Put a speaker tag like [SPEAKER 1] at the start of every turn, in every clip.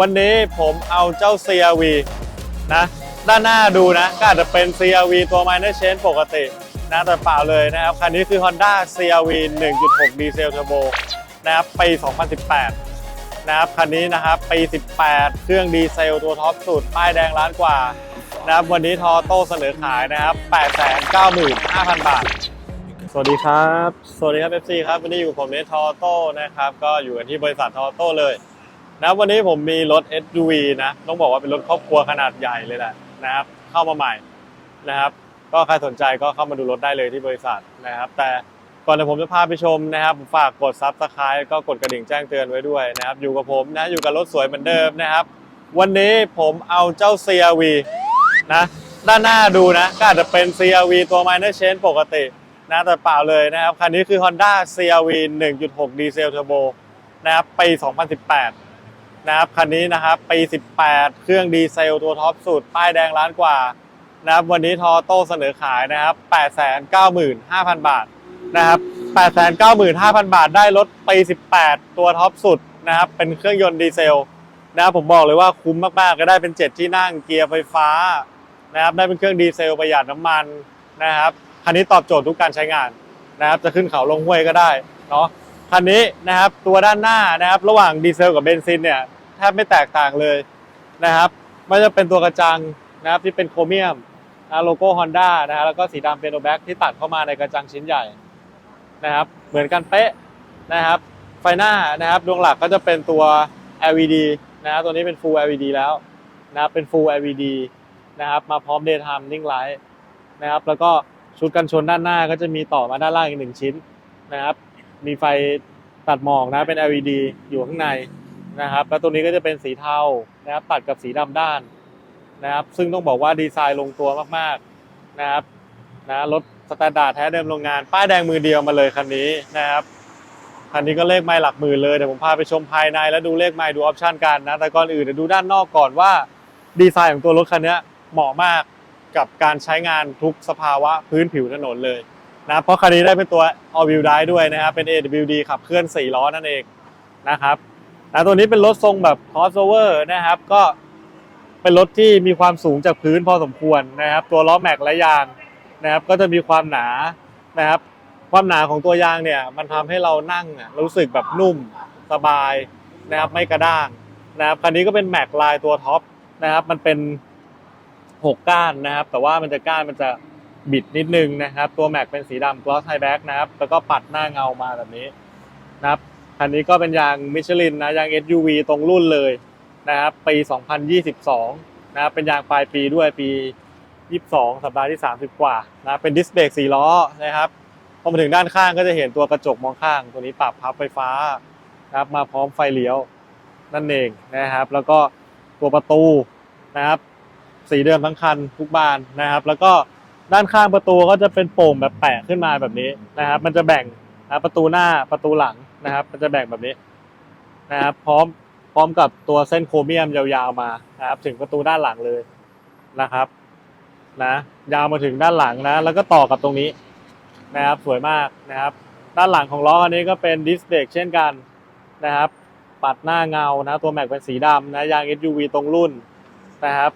[SPEAKER 1] วันนี้ผมเอาเจ้า CRV นะ ด้านหน้าดูนะ ก็อาจจะเป็น CRV ตัว minor change ปกตินะแต่เปล่าเลยนะครับ คันนี้คือ Honda CRV 1.6 ดีเซลเทอร์โบนะครับปี 2018 นะครับ คันนี้นะครับปี 18 เครื่องดีเซลตัวท็อปสุด ป้ายแดงล้านกว่านะครับวันนี้ทอโต้เสนอขายนะครับ 895,000 บาท สวัสดีครับ สวัสดีครับ FC ครับ วันนี้อยู่ผมเนททอโต้นะครับ ก็อยู่กันที่บริษัททอโต้เลย นะครับวันนี้ผมมีรถ SUV นะ ต้องบอกว่าเป็นรถครอบครัวขนาดใหญ่เลยแหละนะครับ เข้ามาใหม่นะครับ ก็ใครสนใจก็เข้ามาดูรถได้เลยที่บริษัทนะครับ แต่ก่อนที่ผมจะพาไปชมนะครับฝากกด Subscribe ก็กดกระดิ่งแจ้งเตือนไว้ด้วยนะครับ อยู่กับผมนะอยู่กับรถสวยเหมือนเดิมนะครับ วันนี้ผมเอาเจ้า CRV นะด้านหน้าดูนะก็อาจจะเป็น CRV ตัว minor change ปกตินะแต่เปล่าเลยนะครับ คันนี้คือ Honda CRV 1.6 ดีเซลเทอร์โบนะครับปี 2018 นะครับคันนี้นะครับปี 18 เครื่องดีเซลตัวท็อปสุด ป้ายแดงล้านกว่านะครับวันนี้ทอโต้เสนอขายนะครับ 895,000 บาทนะครับ 895,000 บาทได้รถปี 18 ตัวท็อปสุดนะครับเป็นเครื่องยนต์ดีเซลนะครับผมบอกเลยว่าคุ้มมากๆ ก็ได้เป็น 7 ที่นั่งเกียร์ไฟฟ้านะครับได้เป็นเครื่องดีเซลประหยัดน้ำมันนะครับคันนี้ตอบโจทย์ทุกการใช้งานนะครับจะขึ้นเขาลงห้วยก็ได้เนาะคันนี้นะครับตัวด้านหน้านะครับระหว่างดีเซลกับเบนซินเนี่ย แทบไม่แตกต่างเลยนะครับไม่จะเป็นตัวกระจังนะครับที่เป็นโครเมียมนะโลโก้ฮอนด้านะฮะแล้วก็สีดำเป็นโอแบ็กที่ตัดเข้ามาในกระจังชิ้นใหญ่นะครับเหมือนกันเป๊ะนะครับไฟหน้านะครับดวงหลักก็จะเป็นตัว LED นะครับตัวนี้เป็น Full LED แล้วนะครับเป็น Full LED นะครับมาพร้อม Daytime Running Light นะครับแล้วก็ชุดกันชนด้านหน้าก็จะมีต่อมาด้านล่างอีกหนึ่งชิ้นนะครับมีไฟตัดหมอกนะเป็น LED อยู่ข้างใน นะครับแล้วตัวนี้ก็จะเป็นสีเทานะครับตัดกับสีดำด้านนะครับ ซึ่งต้องบอกว่าดีไซน์ลงตัวมากๆนะครับนะรถสแตนดาร์ดแท้เดิมโรงงาน ป้ายแดงมือเดียวมาเลยคันนี้นะครับคันนี้ก็เลขไม่หลักหมื่นเลยเดี๋ยวผมพาไปชมภายในแล้วดูเลขไม่ดูออปชันกันนะแต่ก่อนอื่นเดี๋ยวดูด้านนอกก่อนว่าดีไซน์ของตัวรถคันนี้เหมาะมากกับการใช้งานทุกสภาวะพื้นผิวถนนเลยนะเพราะคันนี้ได้เป็นตัว all wheel drive ด้วยนะครับเป็น AWD ขับเคลื่อน 4 ล้อนั่นเองนะครับ นะตัวนี้เป็นรถทรงแบบ crossover นะครับ ก็เป็นรถที่มีความสูงจากพื้นพอสมควรนะครับ ตัวล้อแม็กและยางนะครับ ก็จะมีความหนานะครับ ความหนาของตัวยางเนี่ย มันทำให้เรานั่งรู้สึกแบบนุ่มสบายนะครับ ไม่กระด้างนะครับคันนี้ก็เป็นแม็กลายตัวท็อปนะครับ มันเป็น 6 ก้านนะครับ แต่ว่ามันจะก้านมันจะบิดนิดนึงนะครับ ตัวแม็กเป็นสีดำ gloss high back นะครับ แล้วก็ปัดหน้าเงามาแบบนี้นะครับ คันนี้ก็เป็นยางมิชลินนะยาง SUV ตรงรุ่นเลยนะครับปี 2022นะครับเป็นยางปลายปีด้วยปี 22 สัปดาห์ที่ 30 กว่านะเป็นดิสเบรก4ล้อนะครับพอมาถึงด้านข้างก็จะเห็นตัวกระจกมองข้าง ตัวนี้ปรับพับไฟฟ้านะครับมาพร้อมไฟเลี้ยวนั่นเองนะครับ แล้วก็ตัวประตูนะครับ สีเดิมทั้งคันทุกบานนะครับ แล้วก็ด้านข้างประตูก็จะเป็นโป่งแบบแปะขึ้นมาแบบนี้นะครับ มันจะแบ่งนะประตูหน้าประตูหลัง นะครับ มันจะแบ่งแบบนี้นะครับ พร้อมพร้อมกับตัวเส้นโครเมียมยาวๆมานะครับ ถึงประตูด้านหลังเลยนะครับนะยาวมาถึงด้านหลังนะ แล้วก็ต่อกับตรงนี้นะครับ สวยมากนะครับ ด้านหลังของล้ออันนี้ก็เป็นดิสเบรกเช่นกันนะครับ ปัดหน้าเงานะตัวแม็กเป็นสีดำนะยาง SUV ตรงรุ่นนะครับ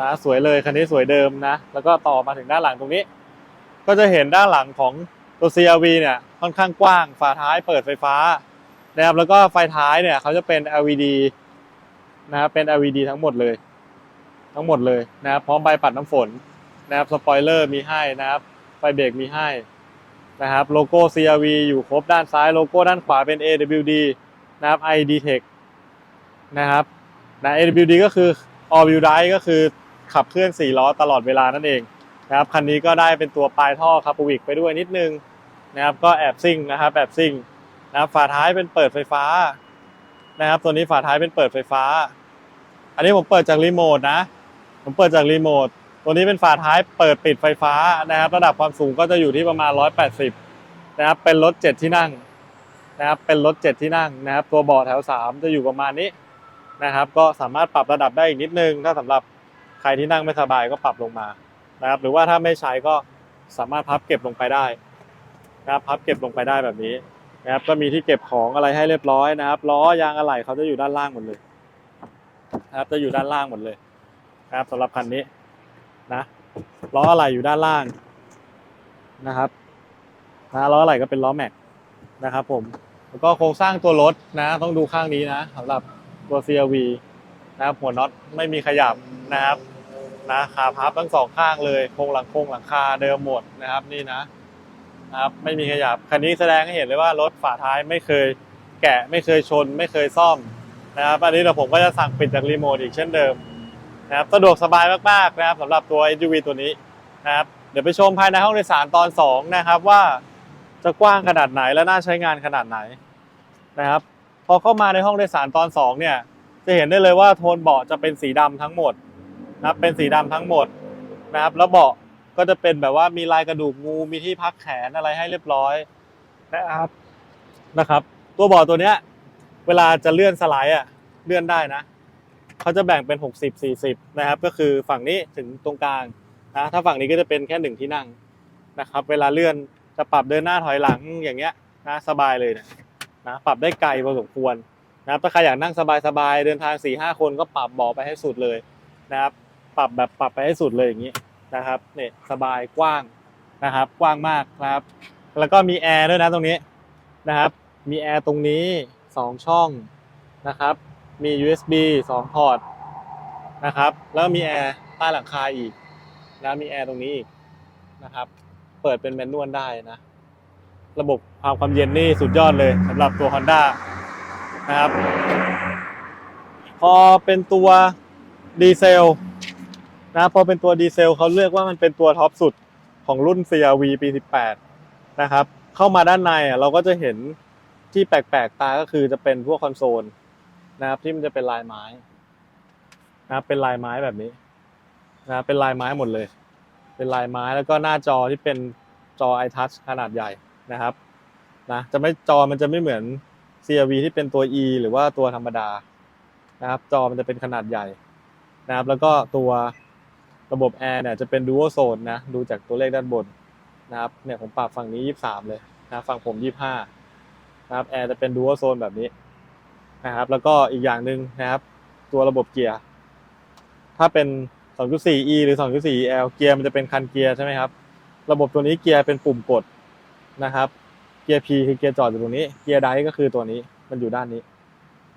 [SPEAKER 1] นะสวยเลยคันนี้สวยเดิมนะ แล้วก็ต่อมาถึงด้านหลังตรงนี้ ก็จะเห็นด้านหลังของ ตัว CRV เนี่ยค่อนข้างกว้าง ฝาท้ายเปิดไฟฟ้านะครับแล้วก็ไฟท้ายเนี่ยเขาจะเป็น LED นะครับเป็น LED ทั้งหมดเลย ทั้งหมดเลยนะครับพร้อมใบปัดน้ำฝนนะครับสปอยเลอร์มีให้นะครับไฟเบรกมีให้นะครับโลโก้ CRV อยู่ครบด้านซ้ายโลโก้ด้านขวาเป็น AWD นะครับ ID Tech นะครับนะ AWD ก็คือ all wheel drive ก็คือขับเคลื่อน 4 ล้อตลอดเวลานั่นเองนะครับคันนี้ก็ได้เป็นตัวปลายท่อคาปวิกไปด้วยนิดนึง นะครับก็แอบซิ่งนะครับแอบซิ่งนะครับฝาท้ายเป็นเปิดไฟฟ้านะครับ ตัวนี้ฝาท้ายเป็นเปิดไฟฟ้า อันนี้ผมเปิดจากรีโมทนะ ผมเปิดจากรีโมทตัวนี้เป็นฝาท้ายเปิดปิดไฟฟ้านะครับ ระดับความสูงก็จะอยู่ที่ประมาณ 180 นะครับ เป็นรถ 7 ที่นั่งนะครับ เป็นรถ 7 ที่นั่งนะครับ ตัวเบาะแถว 3 จะอยู่ประมาณนี้นะครับ ก็สามารถปรับระดับได้อีกนิดนึง ถ้าสำหรับใครที่นั่งไม่สบายก็ปรับลงมานะครับ หรือว่าถ้าไม่ใช้ก็สามารถพับเก็บลงไปได้ นะครับพับเก็บลงไปได้แบบนี้นะครับก็มีที่เก็บของอะไรให้เรียบร้อยนะครับล้อยางอะไหล่เขาจะอยู่ด้านล่างหมดเลยนะครับจะอยู่ด้านล่างหมดเลยนะครับสำหรับคันนี้นะล้ออะไรอยู่ด้านล่างนะครับนะล้ออะไรก็เป็นล้อแม็กนะครับผมแล้วก็โครงสร้างตัวรถนะ ต้องดูข้างนี้นะสำหรับตัว CRV นะครับหัวน็อตไม่มีขยับนะครับนะขาพับทั้งสองข้างเลยโครงหลังโครงหลังคาเดิมหมดนะครับนี่นะ นะครับไม่มีขยับคันนี้แสดงให้เห็นเลยว่ารถฝาท้ายไม่เคยแกะไม่เคยชน ไม่เคยซ่อมนะครับอันนี้เดี๋ยวผมก็จะสั่งปิดจากรีโมทอีกเช่นเดิมนะครับสะดวกสบายมากๆนะครับสำหรับตัว SUV ตัวนี้นะครับเดี๋ยวไปชมภายในห้องโดยสารตอน 2 นะครับว่าจะกว้างขนาดไหนและน่าใช้งานขนาดไหนนะครับพอเข้ามาในห้องโดยสารตอน 2 เนี่ยจะเห็นได้เลยว่าโทนเบาะจะเป็นสีดำทั้งหมดนะครับเป็นสีดำทั้งหมดนะครับแล้วเบาะ ก็จะเป็นแบบว่ามีลายกระดูกงูมีที่พักแขนอะไรให้เรียบร้อยนะครับนะครับ ตัวเบาะตัวเนี้ย เวลาจะเลื่อนสไลด์อะเลื่อนได้นะเขาจะแบ่งเป็น 60 40 นะครับ ก็คือฝั่งนี้ถึงตรงกลางนะถ้าฝั่งนี้ก็จะเป็นแค่หนึ่งที่นั่งนะครับ เวลาเลื่อนจะปรับเดินหน้าถอยหลังอย่างเงี้ยนะสบายเลยนะนะปรับได้ไกลพอสมควรนะครับถ้าใครอยากนั่งสบายๆเดินทาง4ี่ห้าคนก็ปรับเบาะไปให้สุดเลยนะครับ ปรับแบบปรับไปให้สุดเลยอย่างนี้ นะครับเนี่ยสบายกว้างนะครับ กว้างมากนะครับ แล้วก็มีแอร์ด้วยนะตรงนี้นะครับ มีแอร์ตรงนี้ 2 ช่องนะครับ มี USB 2 พอร์ตนะครับ แล้วมีแอร์ใต้หลังคาอีกนะมีแอร์ตรงนี้อีกนะครับ เปิดเป็นแมนนวลได้นะ ระบบความความเย็นนี่สุดยอดเลยสำหรับตัว Honda นะครับ พอเป็นตัวดีเซล นะพอเป็นตัวดีเซลเขาเลือกว่ามันเป็นตัวท็อปสุดของรุ่น CRV ปี 18 นะครับ เข้ามาด้านในอะเราก็จะเห็นที่แปลกๆตาก็คือจะเป็นพวกคอนโซลนะครับที่มันจะเป็นลายไม้นะเป็นลายไม้แบบนี้นะเป็นลายไม้หมดเลย เป็นลายไม้แล้วก็หน้าจอที่เป็นจอ iTouch ขนาดใหญ่นะครับนะจะไม่จอมันจะไม่เหมือน CRV ที่เป็นตัว E หรือว่าตัวธรรมดานะครับ จอมันจะเป็นขนาดใหญ่นะครับ แล้วก็ตัว ระบบแอร์เนี่ยจะเป็น Dual Zone นะ ดูจากตัวเลขด้านบนนะครับเนี่ยผมปรับฝั่งนี้ 23 เลยนะฝั่งผม 25 นะครับแอร์จะเป็น Dual Zone แบบนี้นะครับ แล้วก็อีกอย่างหนึ่งนะครับ ตัวระบบเกียร์ ถ้าเป็น 2.4e หรือ 2.4l เกียร์มันจะเป็นคันเกียร์ใช่ไหมครับ ระบบตัวนี้เกียร์เป็นปุ่มกดนะครับ เกียร์ P คือเกียร์จอดอยู่ตรงนี้ เกียร์ไดก็คือตัวนี้มันอยู่ด้านนี้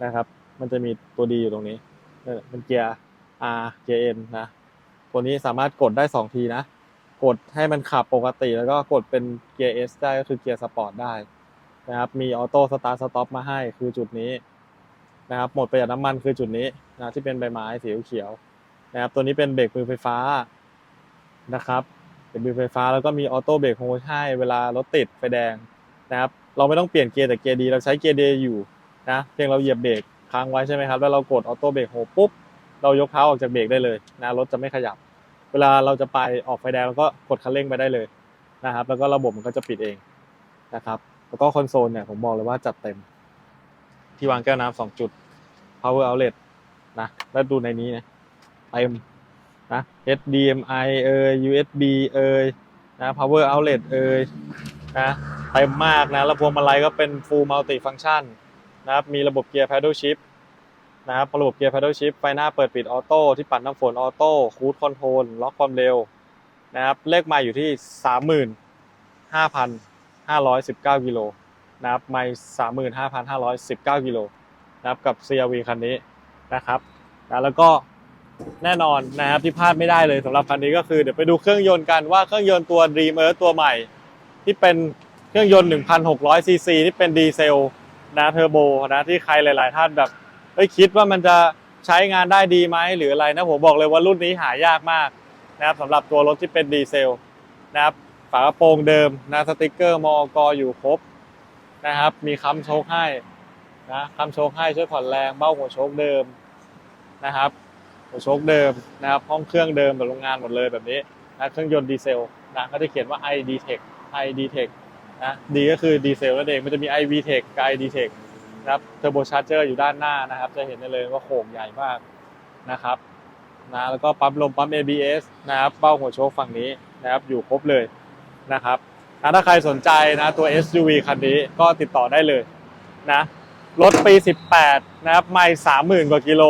[SPEAKER 1] นะครับ มันจะมีตัวดีอยู่ตรงนี้นี่เป็นเกียร์ R เกียร์ N นะ ตัวนี้สามารถกดได้ 2 ทีนะ กดให้มันขับปกติ แล้วก็กดเป็นเกียร์ S ได้ก็คือเกียร์สปอร์ตได้นะครับ มีออโต้สตาร์ทสต็อปมาให้คือจุดนี้นะครับ หมดประหยัดน้ำมันคือจุดนี้นะที่เป็นใบไม้สีเขียวนะครับ ตัวนี้เป็นเบรกมือไฟฟ้านะครับเป็นมือไฟฟ้าแล้วก็มีออโต้เบรกโฮให้เวลารถติดไฟแดงนะครับ เราไม่ต้องเปลี่ยนเกียร์แต่เกียร์ดีเราใช้เกียร์ดีอยู่นะเพียงเราเหยียบเบรกค้างไว้ใช่ไหมครับ แล้วเรากดออโต้เบรกโฮปุ๊บ เรายกเท้าออกจากเบรกได้เลยนะรถจะไม่ขยับ เวลาเราจะไปออกไฟแดงเราก็กดคันเร่งไปได้เลยนะครับ แล้วก็ระบบมันก็จะปิดเองนะครับ แล้วก็คอนโซลเนี่ยผมบอกเลยว่าจัดเต็ม ที่วางแก้วน้ำสองจุด power outlet นะแล้วดูในนี้นะเต็มนะ HDMI เอ่ย USB เอ่ยนะ power outlet เอ่ยนะเต็มมากนะแล้วพวงมาลัยก็เป็น full multi function นะครับมีระบบเกียร์ paddle shift นะครับระบบเกียร์ paddle shift ไฟหน้าเปิดปิดออโต้ที่ปัดน้ำฝนออโต้คูดคอนโทรลล็อกความเร็วนะครับเลขไมาอยู่ที่ 35,519 กิโลนะครับไม่35,519 กิโลนะครับกับ CRV คันนี้นะครับนะแล้วก็แน่นอนนะครับที่พลาดไม่ได้เลยสำหรับคันนี้ก็คือเดี๋ยวไปดูเครื่องยนต์กันว่าเครื่องยนต์ตัว Dream Earth ตัวใหม่ ที่เป็นเครื่องยนต์ 1,600ซีซีที่เป็นดีเซลนะเทอร์โบนะที่ใครหลาย ๆ ท่านแบบ เฮ้ยคิดว่ามันจะใช้งานได้ดีไหมหรืออะไรนะผมบอกเลยว่ารุ่นนี้หายากมากนะครับสำหรับตัวรถที่เป็นดีเซลนะครับฝากระโปรงเดิมนะสติกเกอร์มอกอยู่ครบนะครับ มีค้ำโชคให้นะค้ำโชคให้ช่วยผ่อนแรงเบ้าหัวโชคเดิมนะครับ หัวโชคเดิมนะครับห้องเครื่องเดิมแบบโรงงานหมดเลยแบบนี้นะเครื่องยนต์ดีเซลนะก็จะเขียนว่า ID Tech ID Tech นะดีก็คือดีเซลนั่นเองมันจะมี IV Tech กับ ID Tech นะครับเทอร์โบชาร์เจอร์อยู่ด้านหน้านะครับ จะเห็นได้เลยว่าโค้งใหญ่มากนะครับนะแล้วก็ปั๊มลมปั๊ม ABS นะครับเบ้าหัวโชคฝั่งนี้นะครับอยู่ครบเลยนะครับถ้าใครสนใจนะตัว SUV คันนี้ก็ติดต่อได้เลยนะรถปี 18 นะครับไม่30,000 กว่ากิโล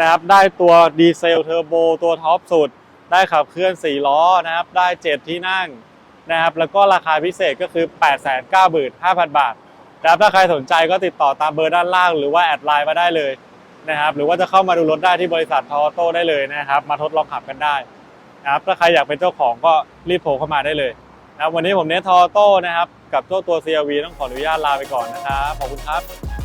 [SPEAKER 1] นะครับได้ตัวดีเซลเทอร์โบตัวท็อปสุด ได้ขับเคลื่อน 4 ล้อนะครับได้ 7 ที่นั่งนะครับแล้วก็ราคาพิเศษก็คือ 895,000 บาท นะครับถ้าใครสนใจก็ติดต่อตามเบอร์ด้านล่าง หรือว่าแอดไลน์มาได้เลยนะครับหรือว่าจะเข้ามาดูรถได้ที่บริษัททอโต้ได้เลยนะครับ มาทดลองขับกันได้นะครับถ้าใครอยากเป็นเจ้าของก็รีบโทรเข้ามาได้เลยนะครับวันนี้ผมเนททอโต้นะครับกับเจ้าตัว CRV ต้องขออนุญาตลาไปก่อนนะครับขอบคุณครับ